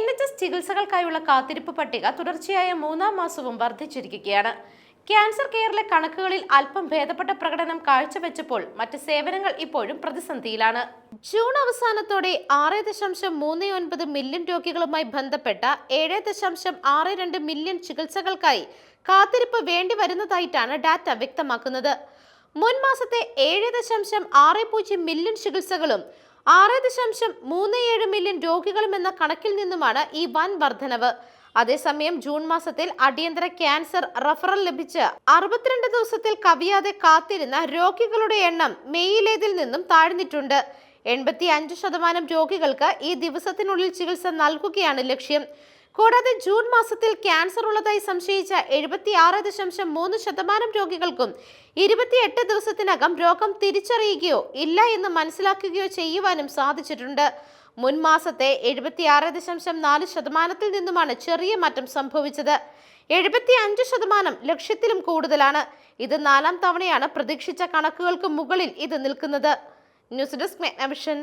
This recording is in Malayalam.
എൻ ചികിത്സകൾക്കായുള്ള കാത്തിരിപ്പ് പട്ടിക തുടർച്ചയായ മൂന്നാം മാസവും വർദ്ധിച്ചിരിക്കുകയാണ്. ക്യാൻസർ കെയറിലെ കണക്കുകളിൽ അല്പം ഭേദപ്പെട്ട പ്രകടനം കാഴ്ചവെച്ചപ്പോൾ മറ്റ് സേവനങ്ങൾ ഇപ്പോഴും പ്രതിസന്ധിയിലാണ്. ജൂൺ അവസാനത്തോടെ ആറ് ദശാംശം മൂന്ന് ഒൻപത് മില്യൺ രോഗികളുമായി ബന്ധപ്പെട്ട ഏഴ് ദശാംശം ആറ് രണ്ട് മില്യൺ ചികിത്സകൾക്കായി കാത്തിരിപ്പ് വേണ്ടി വരുന്നതായിട്ടാണ് ഡാറ്റ വ്യക്തമാക്കുന്നത്. മുൻ മാസത്തെ ഏഴ് ദശാംശം ആറ് പൂജ്യം മില്യൺ ചികിത്സകളും ആറ് ദശാംശം മൂന്ന് ഏഴ് മില്യൺ രോഗികളും എന്ന കണക്കിൽ നിന്നുമാണ് ഈ വൻ വർധനവ്. അതേസമയം ജൂൺ മാസത്തിൽ അടിയന്തര ക്യാൻസർ റഫറൽ ലഭിച്ച് അറുപത്തിരണ്ട് ദിവസത്തിൽ കവിയാതെ കാത്തിരുന്ന രോഗികളുടെ എണ്ണം മെയ്യിലേതിൽ നിന്നും താഴ്ന്നിട്ടുണ്ട്. എൺപത്തി അഞ്ച് ശതമാനം രോഗികൾക്ക് ഈ ദിവസത്തിനുള്ളിൽ ചികിത്സ നൽകുകയാണ് ലക്ഷ്യം. കൂടാതെ ജൂൺ മാസത്തിൽ ക്യാൻസർ ഉള്ളതായി സംശയിച്ച എഴുപത്തി ആറ് ദശാംശം മൂന്ന് ശതമാനം രോഗികൾക്കും ഇരുപത്തിയെട്ട് ദിവസത്തിനകം രോഗം തിരിച്ചറിയുകയോ ഇല്ല എന്ന് മനസ്സിലാക്കുകയോ ചെയ്യുവാനും സാധിച്ചിട്ടുണ്ട്. മുൻ മാസത്തെ എഴുപത്തിയാറ് ദശാംശം നാല് ശതമാനത്തിൽ നിന്നുമാണ് ചെറിയ മാറ്റം സംഭവിച്ചത്. എഴുപത്തി അഞ്ച് ശതമാനം ലക്ഷ്യത്തിലും കൂടുതലാണ്. ഇത് നാലാം തവണയാണ് പ്രതീക്ഷിച്ച കണക്കുകൾക്ക് മുകളിൽ ഇത് നിൽക്കുന്നത്. News desk മെഗ്നവിഷൻ